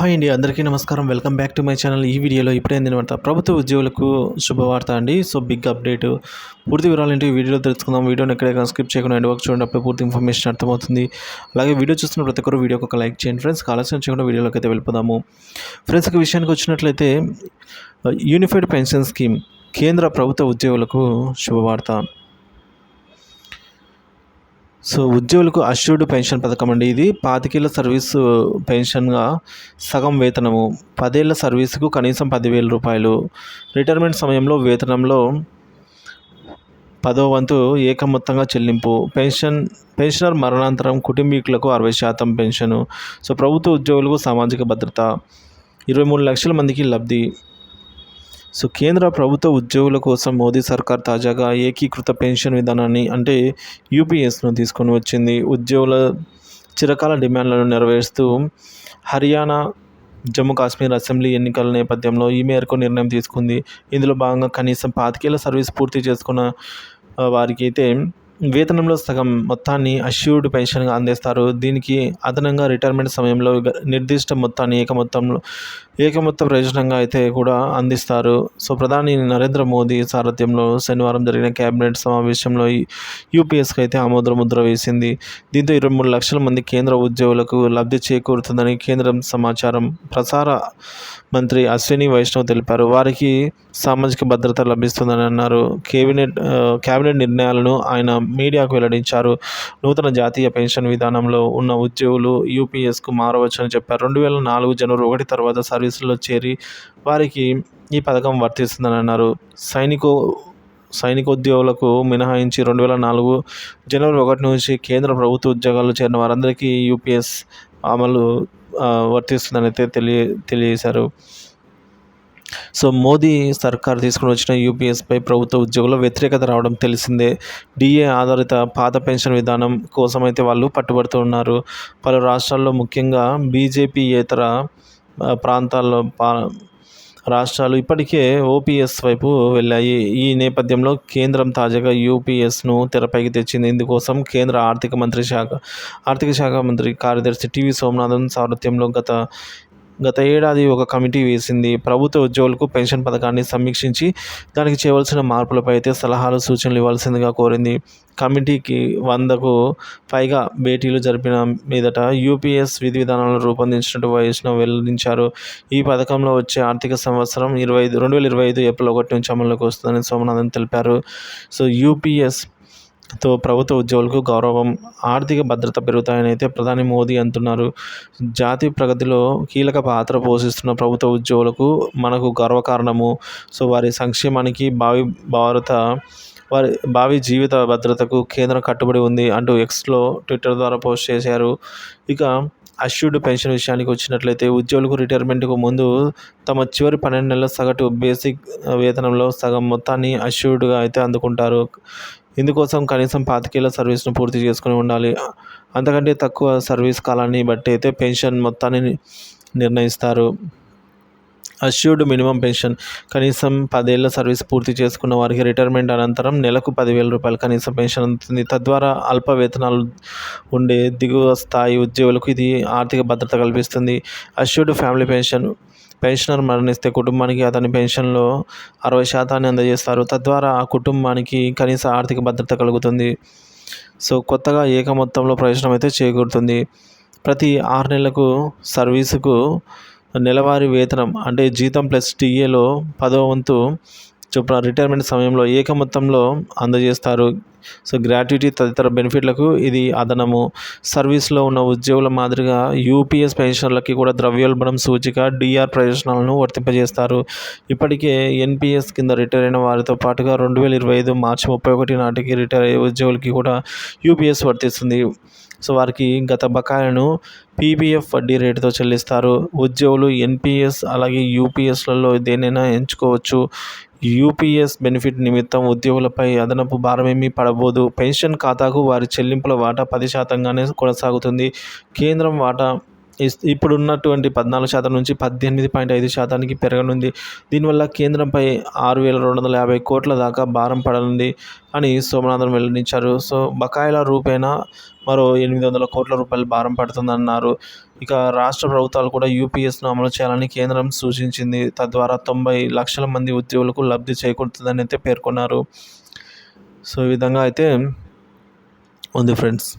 Hi అండి అందరికీ నమస్కారం. Welcome back to my channel. ఈ వీడియోలో ఇప్పుడే అందినమాట ప్రభుత్వ ఉద్యోగులకు శుభవార్త అండి. So big update. పూర్తి వివరాలు ఏంటి వీడియోలో తెలుసుకుందాం. వీడియోని ఎక్కడైనా స్కిప్ చేయకుండా ఎండ్ వరకు చూడండి. అప్పుడే పూర్తి ఇన్ఫర్మేషన్ అర్థమవుతుంది. అలాగే వీడియో చూస్తున్న ప్రతి ఒక్కరు వీడియోకి ఒక లైక్ చేయండి ఫ్రెండ్స్. ఆలస్యం చేయకుండా వీడియోలోకి అయితే వెళ్ళిపోదాము. ఫ్రెండ్స్ విషయానికి వచ్చినట్లయితే యూనిఫైడ్ పెన్షన్ స్కీమ్ కేంద్ర ప్రభుత్వ ఉద్యోగులకు శుభవార్త. సో ఉద్యోగులకు అష్యూర్డ్ పెన్షన్ పథకం అండి ఇది. పాతికేళ్ళ సర్వీసు పెన్షన్గా సగం వేతనము. పదేళ్ళ సర్వీసుకు కనీసం పదివేల రూపాయలు. రిటైర్మెంట్ సమయంలో వేతనంలో పదో వంతు ఏకమొత్తంగా చెల్లింపు. పెన్షన్ పెన్షనర్ మరణాంతరం కుటుంబీకులకు అరవై శాతం పెన్షను. సో ప్రభుత్వ ఉద్యోగులకు సామాజిక భద్రత. ఇరవై మూడు లక్షల మందికి లబ్ధి. సో కేంద్ర ప్రభుత్వ ఉద్యోగుల కోసం మోదీ సర్కార్ తాజాగా ఏకీకృత పెన్షన్ విధానాన్ని అంటే యూపీఎస్ను తీసుకొని వచ్చింది. ఉద్యోగుల చిరకాల డిమాండ్లను నెరవేరుస్తూ హర్యానా జమ్మూ కాశ్మీర్ అసెంబ్లీ ఎన్నికల నేపథ్యంలో ఈ మేరకు నిర్ణయం తీసుకుంది. ఇందులో భాగంగా కనీసం పాతికేళ్ళ సర్వీస్ పూర్తి చేసుకున్న వారికి అయితే వేతనంలో సగం మొత్తాన్ని అష్యూర్డ్ పెన్షన్గా అందిస్తారు. దీనికి అదనంగా రిటైర్మెంట్ సమయంలో నిర్దిష్ట మొత్తాన్ని ఏక మొత్తంలో ఏకమొత్త ప్రయోజనంగా అయితే కూడా అందిస్తారు. సో ప్రధాని నరేంద్ర మోదీ సారథ్యంలో శనివారం జరిగిన కేబినెట్ సమావేశంలో యూపీఎస్కి అయితే ఆమోద ముద్ర వేసింది. దీంతో ఇరవై మూడు లక్షల మంది కేంద్ర ఉద్యోగులకు లబ్ధి చేకూరుతుందని కేంద్రం సమాచారం ప్రసార మంత్రి అశ్విని వైష్ణవ్ తెలిపారు. వారికి సామాజిక భద్రత లభిస్తుందని అన్నారు. కేబినెట్ కేబినెట్ నిర్ణయాలను ఆయన మీడియాకు వెల్లడించారు. నూతన జాతీయ పెన్షన్ విధానంలో ఉన్న ఉద్యోగులు యూపీఎస్కు మారవచ్చని చెప్పారు. రెండు వేల నాలుగు జనవరి ఒకటి తర్వాత సర్వీస్ సర్వీసుల్లో చేరి వారికి ఈ పథకం వర్తిస్తుందని అన్నారు. సైనికో సైనికోద్యోగులకు మినహాయించి రెండు వేల నాలుగు జనవరి ఒకటి నుంచి కేంద్ర ప్రభుత్వ ఉద్యోగాల్లో చేరిన వారందరికీ యూపీఎస్ అమలు వర్తిస్తుందని అయితే తెలియ తెలియజేశారు. సో మోదీ సర్కార్ తీసుకుని వచ్చిన యూపీఎస్పై ప్రభుత్వ ఉద్యోగుల వ్యతిరేకత రావడం తెలిసిందే. డిఏ ఆధారిత పాత పెన్షన్ విధానం కోసం అయితే వాళ్ళు పట్టుబడుతూ ఉన్నారు. పలు రాష్ట్రాల్లో ముఖ్యంగా బీజేపీయేతర ప్రాంతాల్లో పా రాష్ట్రాలు ఇప్పటికే ఓపీఎస్ వైపు వెళ్ళాయి. ఈ నేపథ్యంలో కేంద్రం తాజాగా యూపీఎస్ను తెరపైకి తెచ్చింది. ఇందుకోసం కేంద్ర ఆర్థిక మంత్రి శాఖ ఆర్థిక శాఖ మంత్రి కార్యదర్శి టీవీ సోమనాథన్ సారథ్యంలో గత గత ఏడాది ఒక కమిటీ వేసింది. ప్రభుత్వ ఉద్యోగులకు పెన్షన్ పథకాన్ని సమీక్షించి దానికి చేయవలసిన మార్పులపై అయితే సలహాలు సూచనలు ఇవ్వాల్సిందిగా కోరింది. కమిటీకి వందకు పైగా భేటీలు జరిపిన మీదట యూపీఎస్ విధి విధానాలను రూపొందించినట్టు వైష్ణవ్ వెల్లడించారు. ఈ పథకంలో వచ్చే ఆర్థిక సంవత్సరం ఇరవై ఐదు రెండు వేల ఇరవై ఐదు ఏప్రిల్ ఒకటి నుంచి అమల్లోకి వస్తుందని సోమనాథన్ తెలిపారు. సో యూపీఎస్ తో ప్రభుత్వ ఉద్యోగులకు గౌరవం ఆర్థిక భద్రత పెరుగుతాయని అయితే ప్రధాని మోదీ అంటున్నారు. జాతీయ ప్రగతిలో కీలక పాత్ర పోషిస్తున్న ప్రభుత్వ ఉద్యోగులకు మనకు గర్వకారణము. సో వారి సంక్షేమానికి భావి భారత వారి భావి జీవిత భద్రతకు కేంద్రం కట్టుబడి ఉంది అంటూ ఎక్స్లో ట్విట్టర్ ద్వారా పోస్ట్ చేశారు. ఇక అష్యూర్డ్ పెన్షన్ విషయానికి వచ్చినట్లయితే ఉద్యోగులకు రిటైర్మెంట్కు ముందు తమ చివరి పన్నెండు నెలల సగటు బేసిక్ వేతనంలో సగం మొత్తాన్ని అష్యూర్డ్గా అయితే అందుకుంటారు. ఇందుకోసం కనీసం పాతికేళ్ళ సర్వీస్ను పూర్తి చేసుకుని ఉండాలి. అంతకంటే తక్కువ సర్వీస్ కాలాన్ని బట్టి అయితే పెన్షన్ మొత్తాన్ని నిర్ణయిస్తారు. అష్యూర్డ్ మినిమం పెన్షన్ కనీసం పదేళ్ళ సర్వీస్ పూర్తి చేసుకున్న వారికి రిటైర్మెంట్ అనంతరం నెలకు పదివేల రూపాయలు కనీసం పెన్షన్ అందుతుంది. తద్వారా అల్ప వేతనాలు ఉండే దిగువ స్థాయి ఉద్యోగులకు ఇది ఆర్థిక భద్రత కల్పిస్తుంది. అష్యూర్డ్ ఫ్యామిలీ పెన్షన్ పెన్షనర్ మరణిస్తే కుటుంబానికి అతని పెన్షన్లో అరవై శాతాన్ని అందజేస్తారు. తద్వారా ఆ కుటుంబానికి కనీస ఆర్థిక భద్రత కలుగుతుంది. సో కొత్తగా ఏక మొత్తంలో ప్రయోజనం అయితే చేకూరుతుంది. ప్రతి ఆరు నెలలకు సర్వీసుకు నెలవారీ వేతనం అంటే జీతం ప్లస్ టీఏలో పదో వంతు చొప్పున రిటైర్మెంట్ సమయంలో ఏక మొత్తంలో అందజేస్తారు. సో గ్రాట్యుటీ తదితర బెనిఫిట్లకు ఇది అదనము. సర్వీస్లో ఉన్న ఉద్యోగుల మాదిరిగా యూపీఎస్ పెన్షన్లకి కూడా ద్రవ్యోల్బణం సూచిక డిఆర్ ప్రయోజనాలను వర్తింపజేస్తారు. ఇప్పటికే ఎన్పిఎస్ కింద రిటైర్ అయిన వారితో పాటుగా రెండు వేల ఇరవై ఐదు మార్చి ముప్పై ఒకటి నాటికి రిటైర్ అయ్యే ఉద్యోగులకి కూడా యూపీఎస్ వర్తిస్తుంది. సో వారికి గత బకాయిలను పీపీఎఫ్ వడ్డీ రేటుతో చెల్లిస్తారు. ఉద్యోగులు ఎన్పిఎస్ అలాగే యూపీఎస్లలో దేనైనా ఎంచుకోవచ్చు. యూపీఎస్ బెనిఫిట్ నిమిత్తం ఉద్యోగులపై అదనపు భారమేమీ పడబోదు. పెన్షన్ ఖాతాకు వారి చెల్లింపుల వాటా పది శాతంగానే కొనసాగుతుంది. కేంద్రం వాటా ఇస్- ఇప్పుడున్నటువంటి పద్నాలుగు శాతం నుంచి పద్దెనిమిది పాయింట్ ఐదు శాతానికి పెరగనుంది. దీనివల్ల కేంద్రంపై ఆరు వేల రెండు వందల యాభై కోట్ల దాకా భారం పడనుంది అని సోమనాథన్ వెల్లడించారు. సో బకాయిల రూపేణా మరో ఎనిమిది వందల కోట్ల రూపాయలు భారం పడుతుందన్నారు. ఇక రాష్ట్ర ప్రభుత్వాలు కూడా యూపీఎస్ను అమలు చేయాలని కేంద్రం సూచించింది. తద్వారా తొంభై లక్షల మంది ఉద్యోగులకు లబ్ధి చేకూరుతుందని అయితే పేర్కొన్నారు. సో ఈ విధంగా అయితే ఉంది ఫ్రెండ్స్.